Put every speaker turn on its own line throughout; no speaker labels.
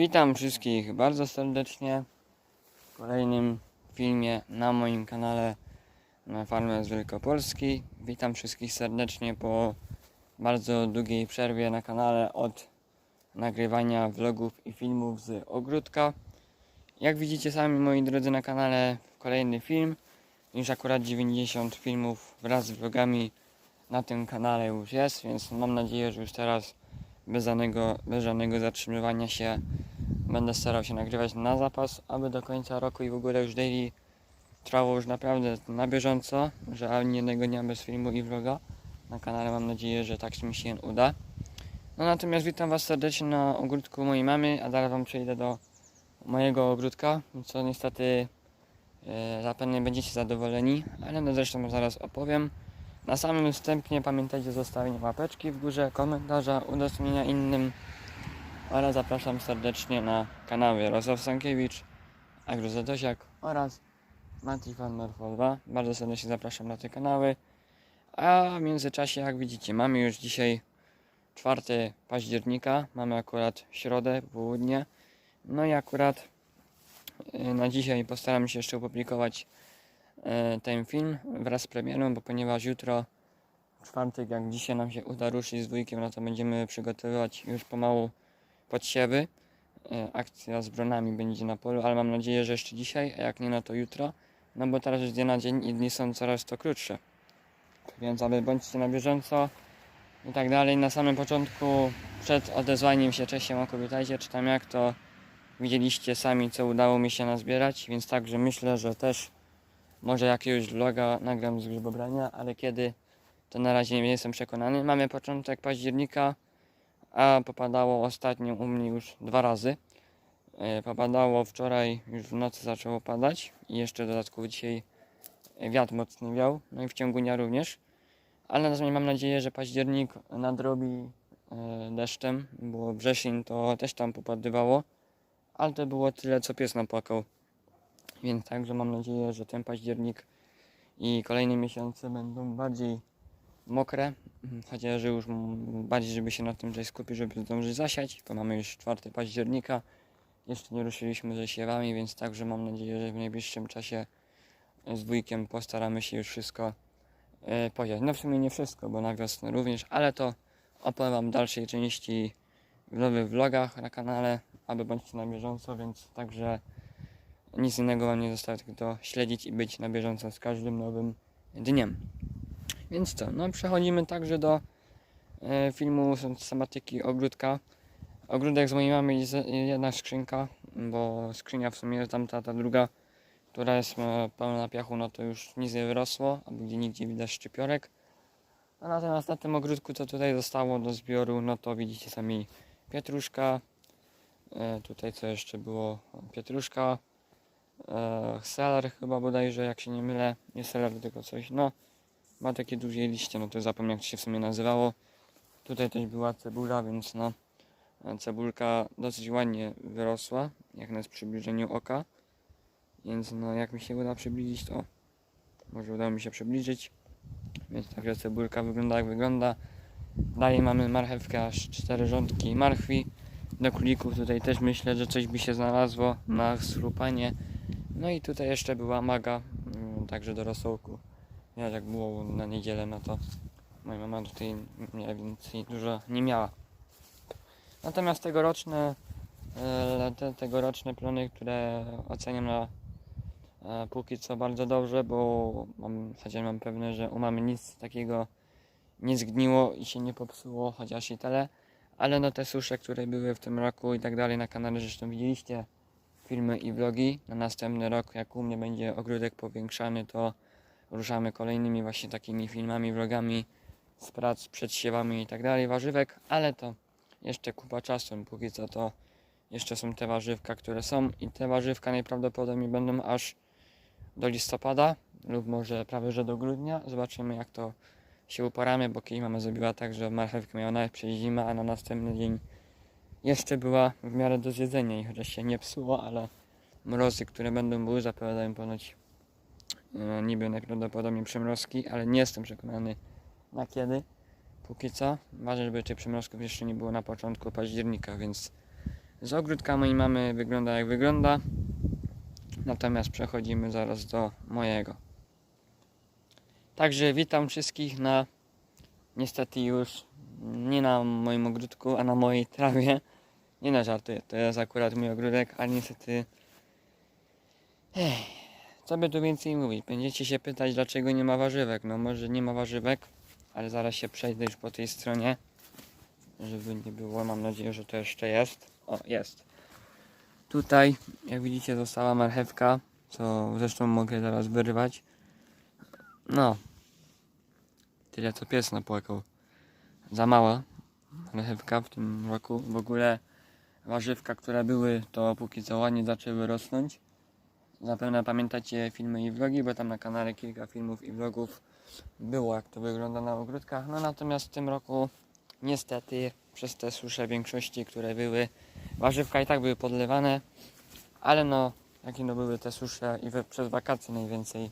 Witam wszystkich bardzo serdecznie w kolejnym filmie na moim kanale na Farmę z Wielkopolski. Witam wszystkich serdecznie po bardzo długiej przerwie na kanale od nagrywania vlogów i filmów z ogródka. Jak widzicie sami moi drodzy na kanale kolejny film. Już akurat 90 filmów wraz z vlogami na tym kanale już jest, więc mam nadzieję, że już teraz bez żadnego, bez żadnego zatrzymywania się będę starał się nagrywać na zapas, aby do końca roku i w ogóle już daily trwało już naprawdę na bieżąco, że ani jednego dnia bez filmu i vloga na kanale. Mam nadzieję, że tak mi się uda. No natomiast witam Was serdecznie na ogródku mojej mamy, a zaraz Wam przejdę do mojego ogródka, co niestety e, zapewne będziecie zadowoleni, ale no zresztą zaraz opowiem. Na samym wstępie pamiętajcie o zostawieniu łapeczki w górze, komentarza, udostępnienia innym oraz zapraszam serdecznie na kanały Jarosław Sankiewicz, Agro Dosiak oraz Mati Farmer 2. Bardzo serdecznie zapraszam na te kanały. A w międzyczasie, jak widzicie, mamy już dzisiaj 4 października, mamy akurat środę, południe. No i akurat y, na dzisiaj postaram się jeszcze opublikować e, ten film wraz z premierą, bo ponieważ jutro czwartek, jak dzisiaj nam się uda ruszyć z dwójkiem, no to będziemy przygotowywać już pomału podsiewy. E, Akcja z bronami będzie na polu, ale mam nadzieję, że jeszcze dzisiaj, a jak nie, no to jutro. No bo teraz już dzień na dzień i dni są coraz to krótsze. Więc aby bądźcie na bieżąco i tak dalej. Na samym początku, przed odezwaniem się cześć siema kobietajcie, czy tam jak to widzieliście sami, co udało mi się nazbierać, więc także myślę, że też może jakiegoś vloga nagram z grzybobrania, ale kiedy, to na razie nie jestem przekonany. Mamy początek października, a popadało ostatnio u mnie już dwa razy. E, Popadało wczoraj, już w nocy zaczęło padać i jeszcze w dodatku dzisiaj wiatr mocny wiał, no i w ciągu dnia również. Ale natomiast mam nadzieję, że październik nadrobi e, deszczem, bo wrzesień to też tam popadywało, ale to było tyle, co pies napłakał. Więc także mam nadzieję, że ten październik i kolejne miesiące będą bardziej mokre, Mhm, chociaż już bardziej, żeby się na tym tutaj skupić, żeby zdążyć zasiać, bo mamy już 4 października, jeszcze nie ruszyliśmy ze siewami, więc także mam nadzieję, że w najbliższym czasie z dwójkiem postaramy się już wszystko e. No w sumie nie wszystko, bo na wiosnę również, ale to opowiem Wam dalszej części w nowych vlogach na kanale, aby bądźcie na bieżąco, więc także nic innego Wam nie zostało, tylko to śledzić i być na bieżąco z każdym nowym dniem. Więc co, no przechodzimy także do e, filmu z tematyki ogródka. Ogródek z mojej mamy jest jedna skrzynka, bo skrzynia w sumie jest tamta, ta druga, która jest e, pełna piachu, no to już nic nie wyrosło, albo gdzie nigdzie widać szczypiorek. A natomiast na tym ogródku, co tutaj zostało do zbioru, no to widzicie sami pietruszka, e, tutaj co jeszcze było, pietruszka, e, seler chyba bodajże, jak się nie mylę, nie seler, tylko coś, no ma takie duże liście, no to zapomniałem jak to się w sumie nazywało. Tutaj też była cebula, więc no cebulka dosyć ładnie wyrosła, jak na przybliżeniu oka. Więc no jak mi się uda przybliżyć, to może udało mi się przybliżyć. Więc także cebulka wygląda jak wygląda. Dalej mamy marchewkę, aż cztery rządki marchwi. Do królików tutaj też myślę, że coś by się znalazło na schrupanie. No i tutaj jeszcze była maga, mm, także do rosołku. Ja jak było na niedzielę, no to moja mama tutaj mniej więcej dużo nie miała. Natomiast tegoroczne, e, te tegoroczne plony, które oceniam na e, póki co bardzo dobrze, bo mam, chociaż mam pewne, że u mamy nic takiego nie zgniło i się nie popsuło, chociaż i tyle. Ale no te susze, które były w tym roku i tak dalej na kanale, zresztą widzieliście filmy i vlogi. Na następny rok, jak u mnie będzie ogródek powiększany, to ruszamy kolejnymi właśnie takimi filmami, vlogami z prac przed siewami i tak dalej, warzywek, ale to jeszcze kupa czasu, póki co to jeszcze są te warzywka, które są i te warzywka najprawdopodobniej będą aż do listopada lub może prawie że do grudnia. Zobaczymy jak to się uporamy, bo kiedyś mama zrobiła tak, że marchewkę miała nawet zimę, a na następny dzień jeszcze była w miarę do zjedzenia i chociaż się nie psuło, ale mrozy, które będą były zapowiadają ponoć niby najprawdopodobniej przymrozki, ale nie jestem przekonany na kiedy. Póki co, ważne, żeby tych przymrozków jeszcze nie było na początku października, więc z ogródka mojej mamy wygląda jak wygląda. Natomiast przechodzimy zaraz do mojego. Także witam wszystkich na niestety już nie na moim ogródku, a na mojej trawie. Nie na żarty, to jest akurat mój ogródek, ale niestety. Ech, co by tu więcej mówić? Będziecie się pytać, dlaczego nie ma warzywek. No może nie ma warzywek, ale zaraz się przejdę już po tej stronie. Żeby nie było, mam nadzieję, że to jeszcze jest. O, jest. Tutaj, jak widzicie, została marchewka, co zresztą mogę zaraz wyrwać. No. Tyle co pies napłakał. Za mała marchewka w tym roku. W ogóle warzywka, które były, to póki co ładnie zaczęły rosnąć. Zapewne pamiętacie filmy i vlogi, bo tam na kanale kilka filmów i vlogów było, jak to wygląda na ogródkach. No natomiast w tym roku niestety przez te susze większości, które były, warzywka i tak były podlewane, ale no, jakie no były te susze i we, przez wakacje najwięcej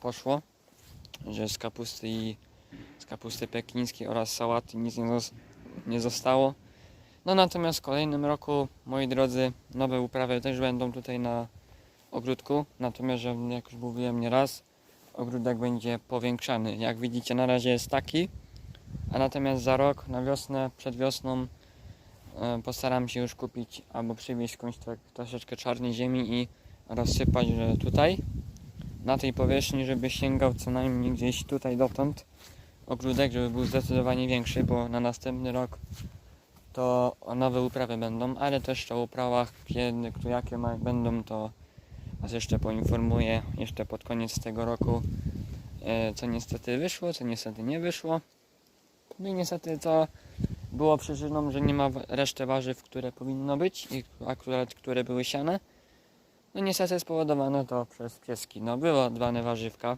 poszło, że z kapusty i z kapusty pekińskiej oraz sałaty nic nie, zos- nie zostało. No natomiast w kolejnym roku, moi drodzy, nowe uprawy też będą tutaj na ogródku, natomiast, jak już mówiłem nieraz, ogródek będzie powiększany. Jak widzicie na razie jest taki, a natomiast za rok, na wiosnę, przed wiosną e, postaram się już kupić albo przywieźć jakąś tak, troszeczkę czarnej ziemi i rozsypać że tutaj na tej powierzchni, żeby sięgał co najmniej gdzieś tutaj dotąd ogródek, żeby był zdecydowanie większy, bo na następny rok to nowe uprawy będą, ale też o uprawach, kiedy, jakie będą, to Was jeszcze poinformuję jeszcze pod koniec tego roku, e, co niestety wyszło, co niestety nie wyszło. No i niestety to było przyczyną, że nie ma reszty warzyw, które powinno być akurat które były siane. No niestety spowodowane to przez pieski. No było dbane warzywka.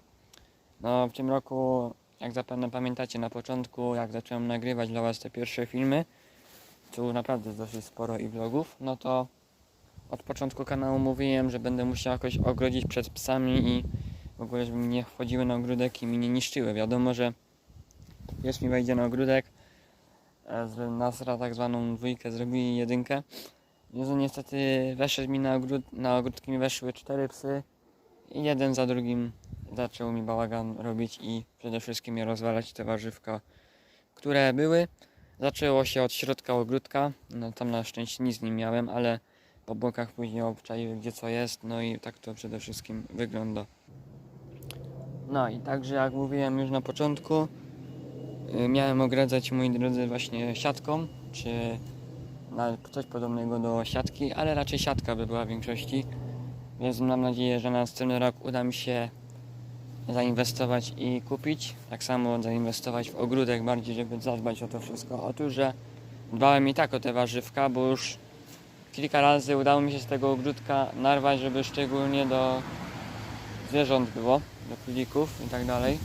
No w tym roku, jak zapewne pamiętacie na początku, jak zacząłem nagrywać dla Was te pierwsze filmy, tu naprawdę dosyć sporo i vlogów, no to od początku kanału mówiłem, że będę musiał jakoś ogrodzić przed psami i w ogóle, żeby nie wchodziły na ogródek i mi nie niszczyły. Wiadomo, że pies mi wejdzie na ogródek, e, z nas tak zwaną dwójkę zrobili jedynkę. Jezu, niestety weszedł mi na, ogród, na ogródki mi weszły cztery psy i jeden za drugim zaczął mi bałagan robić i przede wszystkim je rozwalać te warzywka, które były. Zaczęło się od środka ogródka, no tam na szczęście nic nie miałem, ale po bokach później obczaiły gdzie co jest, no i tak to przede wszystkim wygląda. No i także jak mówiłem już na początku, y, miałem ogradzać moi drodzy właśnie siatką, czy coś podobnego do siatki, ale raczej siatka by była w większości, więc mam nadzieję, że na następny rok uda mi się zainwestować i kupić, tak samo zainwestować w ogródek bardziej, żeby zadbać o to wszystko. Otóż, że dbałem i tak o te warzywka, bo już kilka razy udało mi się z tego ogródka narwać, żeby szczególnie do zwierząt było, do królików i tak dalej.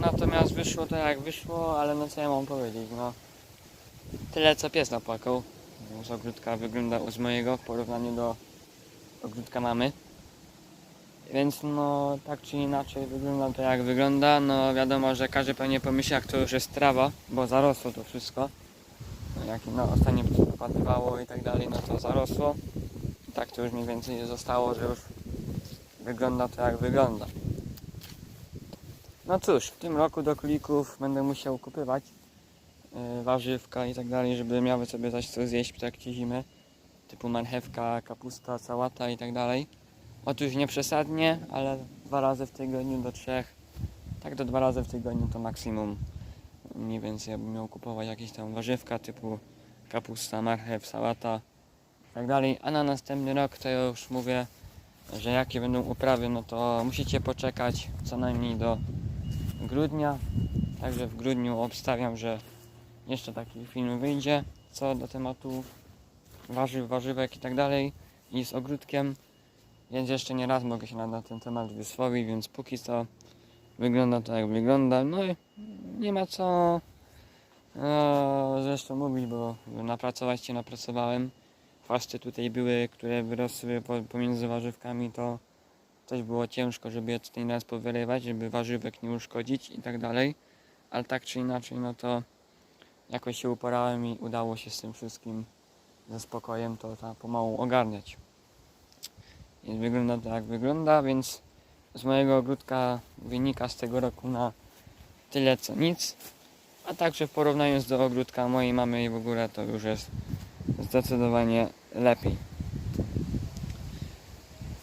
Natomiast wyszło to jak wyszło, ale no co ja mam powiedzieć, no tyle co pies napłakał. Z ogródka wygląda z mojego w porównaniu do ogródka mamy. Więc no tak czy inaczej wygląda to jak wygląda. No wiadomo, że każdy pewnie pomyśli jak to już jest trawa, bo zarosło to wszystko. Jak no, ostatnio wypatywało i tak dalej, no to zarosło. I tak to już mniej więcej zostało, że już wygląda to jak wygląda. No cóż, w tym roku do królików będę musiał kupywać yy, warzywka i tak dalej, żeby miały sobie coś co zjeść w trakcie zimy. Typu marchewka, kapusta, sałata i tak dalej. Otóż nie przesadnie, ale dwa razy w tygodniu do trzech. Tak do dwa razy w tygodniu to maksimum. Mniej więcej ja bym miał kupować jakieś tam warzywka typu kapusta, marchew, sałata i tak dalej. A na następny rok to ja już mówię, że jakie będą uprawy, no to musicie poczekać co najmniej do grudnia. Także w grudniu obstawiam, że jeszcze taki film wyjdzie co do tematu warzyw, warzywek i tak dalej i z ogródkiem. Więc jeszcze nie raz mogę się na, ten temat wysłowić, więc póki co wygląda to jak wygląda. No i nie ma co e, zresztą mówić, bo napracować się napracowałem. Chwasty tutaj były, które wyrosły po, pomiędzy warzywkami, to też było ciężko, żeby je tutaj raz powyrywać, żeby warzywek nie uszkodzić i tak dalej. Ale tak czy inaczej, no to jakoś się uporałem i udało się z tym wszystkim ze spokojem to ta pomału ogarniać. I wygląda to jak wygląda, więc z mojego ogródka wynika z tego roku na tyle co nic. A także w porównaniu do ogródka mojej mamy i w ogóle to już jest zdecydowanie lepiej.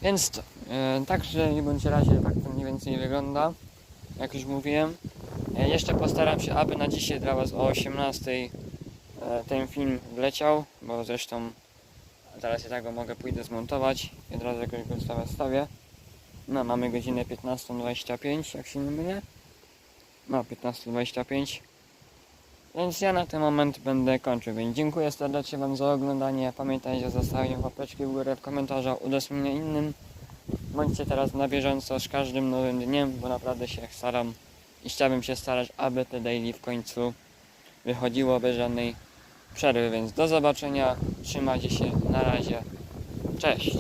Więc to, e, także nie bądź razie tak to mniej więcej wygląda. Jak już mówiłem. E, jeszcze postaram się, aby na dzisiaj dla Was o 18 e, ten film wleciał, bo zresztą teraz ja tak go mogę pójdę zmontować i od razu jakoś go ustawię stawię. No mamy godzinę 15.25 jak się nie mylę. No 15.25 Więc ja na ten moment będę kończył, więc dziękuję serdecznie Wam za oglądanie. Pamiętajcie o zostawieniu łapeczki w górę w komentarzach, udostępnieniu innym. Bądźcie teraz na bieżąco z każdym nowym dniem, bo naprawdę się staram i chciałbym się starać, aby te daily w końcu wychodziło bez żadnej przerwy, więc do zobaczenia, trzymajcie się, na razie, cześć!